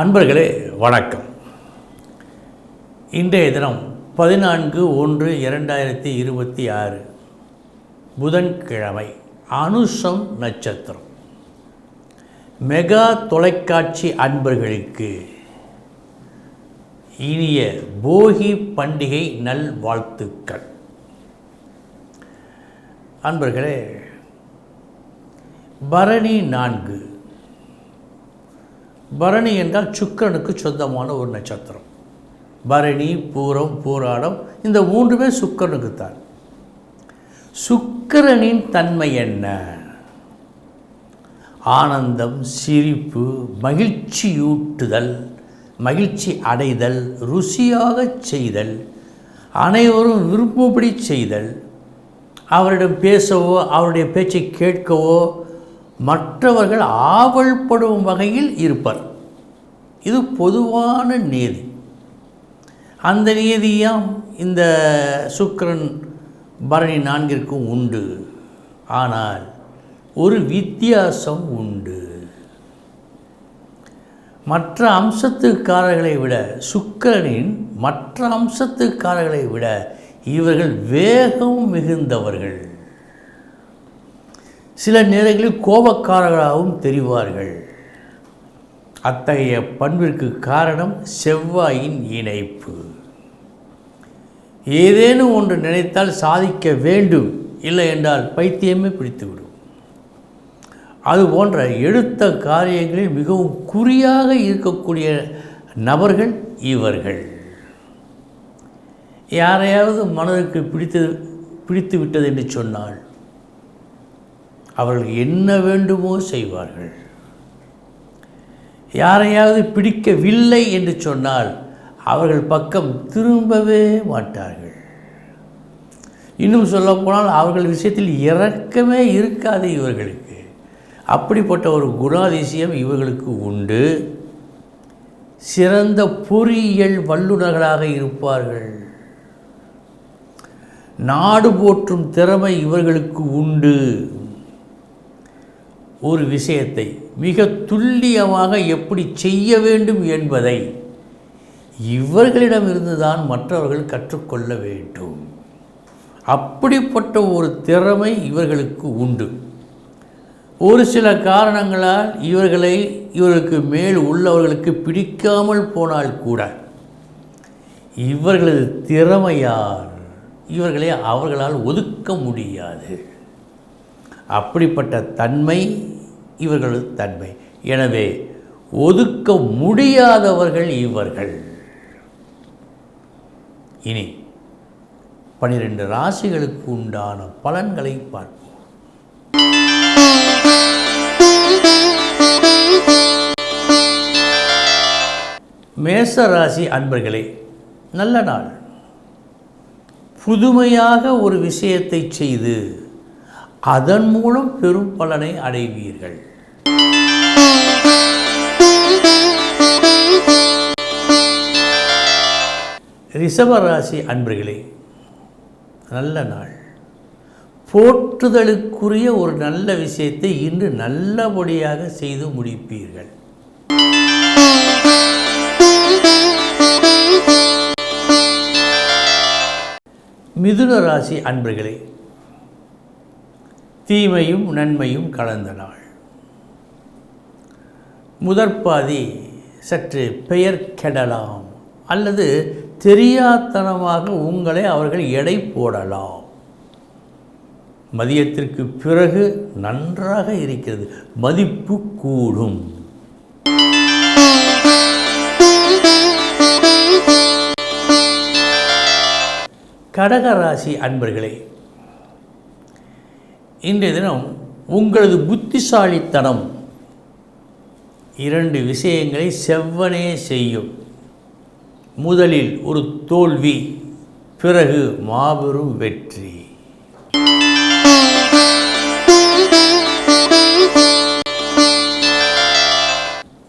அன்பர்களே வணக்கம். இன்றைய தினம் பதினான்கு ஒன்று இரண்டாயிரத்தி இருபத்தி ஆறு புதன்கிழமை அனுஷம் நட்சத்திரம். மெகா தொலைக்காட்சி அன்பர்களுக்கு இனிய போகி பண்டிகை நல் வாழ்த்துக்கள் அன்பர்களே பரணி நான்கு பரணி என்றால் சுக்கிரனுக்கு சொந்தமான ஒரு நட்சத்திரம். பரணி பூரம் பூராடம் இந்த மூன்றுமே சுக்கிரனுக்கு தான் சுக்கிரனின் தன்மை என்ன? ஆனந்தம் சிரிப்பு மகிழ்ச்சியூட்டுதல் மகிழ்ச்சி அடைதல் ருசியாகச் செய்தல் அனைவரும் விருப்பப்படி செய்தல் அவரிடம் பேசவோ அவருடைய பேச்சை கேட்கவோ மற்றவர்கள் ஆவல்படும் வகையில் இருப்பர். இது பொதுவான நீதி. அந்த நீதியாம் இந்த சுக்கிரன் பரணி நான்கிற்கும் உண்டு. ஆனால் ஒரு வித்தியாசம் உண்டு. மற்ற அம்சத்துக்காரர்களை விட சுக்கிரனின் மற்ற அம்சத்துக்காரர்களை விட இவர்கள் வேகம் மிகுந்தவர்கள். சில நேரங்களில் கோபக்காரர்களாகவும் தெரிவார்கள். அத்தகைய பண்பிற்கு காரணம் செவ்வாயின் இணைப்பு. ஏதேனும் ஒன்று நினைத்தால் சாதிக்க வேண்டும். இல்லை என்றால் பைத்தியமே பிடித்துவிடும். அதுபோன்ற எடுத்த காரியங்களில் மிகவும் குறியாக இருக்கக்கூடிய நபர்கள் இவர்கள். யாரையாவது மனதிற்கு பிடித்து பிடித்து விட்டது என்று சொன்னால் அவர்கள் என்ன வேண்டுமோ செய்வார்கள். யாரையாவது பிடிக்கவில்லை என்று சொன்னால் அவர்கள் பக்கம் திரும்பவே மாட்டார்கள். இன்னும் சொல்லப்போனால் அவர்கள் விஷயத்தில் இரக்கமே இருக்காது இவர்களுக்கு. அப்படிப்பட்ட ஒரு குணாதிசயம் இவர்களுக்கு உண்டு. சிறந்த பொறியியல் வல்லுநர்களாக இருப்பார்கள். நாடு போற்றும் திறமை இவர்களுக்கு உண்டு. ஒரு விஷயத்தை மிக துல்லியமாக எப்படி செய்ய வேண்டும் என்பதை இவர்களிடமிருந்து தான் மற்றவர்கள் கற்றுக்கொள்ள வேண்டும். அப்படிப்பட்ட ஒரு திறமை இவர்களுக்கு உண்டு. ஒரு சில காரணங்களால் இவர்களை இவர்களுக்கு மேல் உள்ளவர்களுக்கு பிடிக்காமல் போனால் கூட இவர்களது திறமையால் இவர்களை அவர்களால் ஒதுக்க முடியாது. அப்படிப்பட்ட தன்மை இவர்களது தன்மை. எனவே ஒதுக்க முடியாதவர்கள் இவர்கள். இனி பனிரெண்டு ராசிகளுக்கு உண்டான பலன்களை பார்ப்போம். மேச ராசி அன்பர்களே நல்ல நாள். புதுமையாக ஒரு விஷயத்தை செய்து அதன் மூலம் பெரும் பலனை அடைவீர்கள். ரிஷபராசி அன்பர்களே நல்ல நாள். போற்றுதலுக்குரிய ஒரு நல்ல விஷயத்தை இன்று நல்லபடியாக செய்து முடிப்பீர்கள். மிதுன ராசி அன்பர்களே தீமையும் நன்மையும் கலந்த நாள். முதற்பாதி சற்று பெயர் கெடலாம் அல்லது தெரியாத்தனமாக உங்களை அவர்கள் எடை போடலாம். மதியத்திற்கு பிறகு நன்றாக இருக்கிறது மதிப்பு கூடும். கடகராசி அன்பர்களே இன்றைய தினம் உங்களது புத்திசாலித்தனம். இரண்டு விஷயங்களை செவ்வனே செய்யும். முதலில் ஒரு தோல்வி பிறகு மாபெரும் வெற்றி.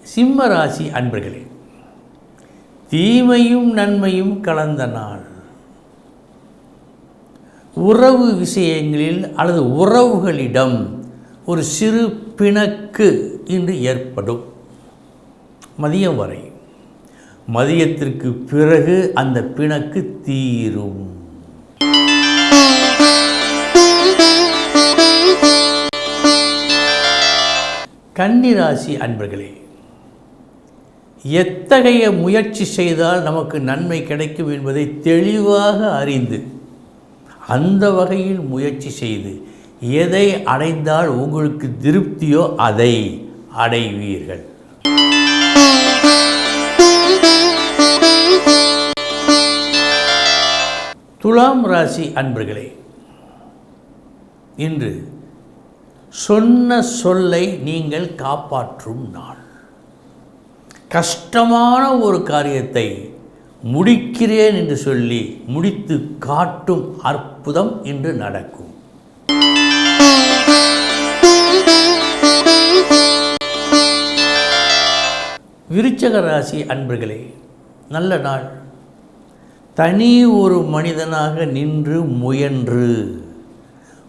சிம்ம ராசி அன்பர்களே தீமையும் நன்மையும் கலந்த நாள். உறவு விஷயங்களில் அல்லது உறவுகளிடம் ஒரு சிறு பிணக்கு இன்று ஏற்படும். மதியம் வரை. மதியத்திற்கு பிறகு அந்த பிணக்கு தீரும். கன்னிராசி அன்பர்களே எத்தகைய முயற்சி செய்தால் நமக்கு நன்மை கிடைக்கும் என்பதை தெளிவாக அறிந்து அந்த வகையில் முயற்சி செய்து எதை அடைந்தால் உங்களுக்கு திருப்தியோ அதை அடைவீர்கள். துலாம் ராசி அன்பர்களே இன்று சொன்ன சொல்லை நீங்கள் காப்பாற்றும் நாள். கஷ்டமான ஒரு காரியத்தை முடிக்கிறேன் என்று சொல்லி முடித்து காட்டும் அற்புதம் இன்று நடக்கும். விருச்சக ராசி அன்பர்களே நல்ல நாள். தனி ஒரு மனிதனாக நின்று முயன்று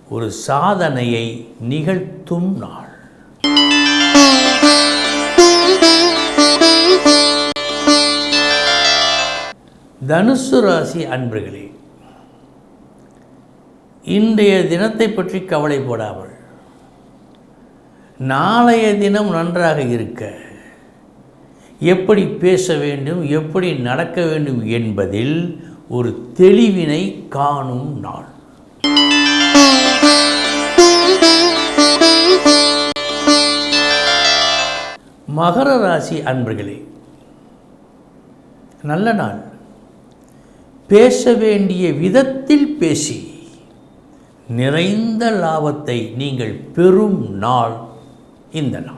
ஒரு சாதனையை நிகழ்த்தும் நாள். தனுசு ராசி அன்பர்களே இன்றைய தினத்தை பற்றி கவலைப்படாமல் நாளைய தினம் நன்றாக இருக்க எப்படி பேச வேண்டும் எப்படி நடக்க வேண்டும் என்பதில் ஒரு தெளிவினை காணும் நாள். மகர ராசி அன்பர்களே நல்ல நாள். பேச வேண்டிய விதத்தில் பேசி நிறைந்த லாபத்தை நீங்கள் பெறும் நாள் இந்த நாள்.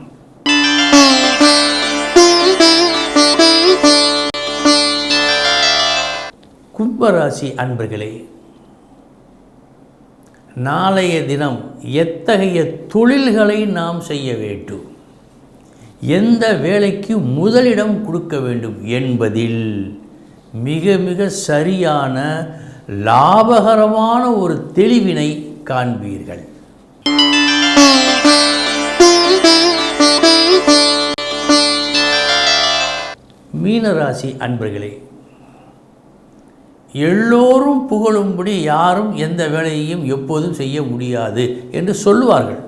கும்பராசி அன்பர்களே நாளைய தினம் எத்தகைய தொழில்களை நாம் செய்ய வேண்டும்? எந்த வேலைக்கு முதலிடம் கொடுக்க வேண்டும் என்பதில் மிக மிக சரியான லாபகரமான ஒரு தெளிவினை காண்பீர்கள். மீனராசி அன்பர்களே எல்லோரும் புகழும்படி யாரும் எந்த வேலையையும் எப்போதும் செய்ய முடியாது என்று சொல்லுவார்கள்.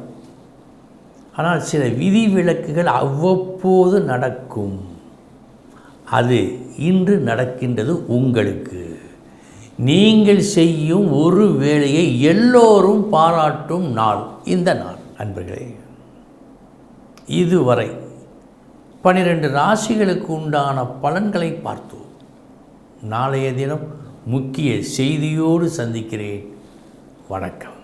ஆனால் சில விதிவிலக்குகள் அவ்வப்போது நடக்கும். அது இன்று நடக்கின்றது உங்களுக்கு. நீங்கள் செய்யும் ஒரு வேலையை எல்லோரும் பாராட்டும் நாள். இந்த நாள் அன்பர்களே. இதுவரை பனிரெண்டு ராசிகளுக்கு உண்டான பலன்களை பார்த்தோம். நாளைய தினம் முக்கிய செய்தியோடு சந்திக்கிறேன். வணக்கம்.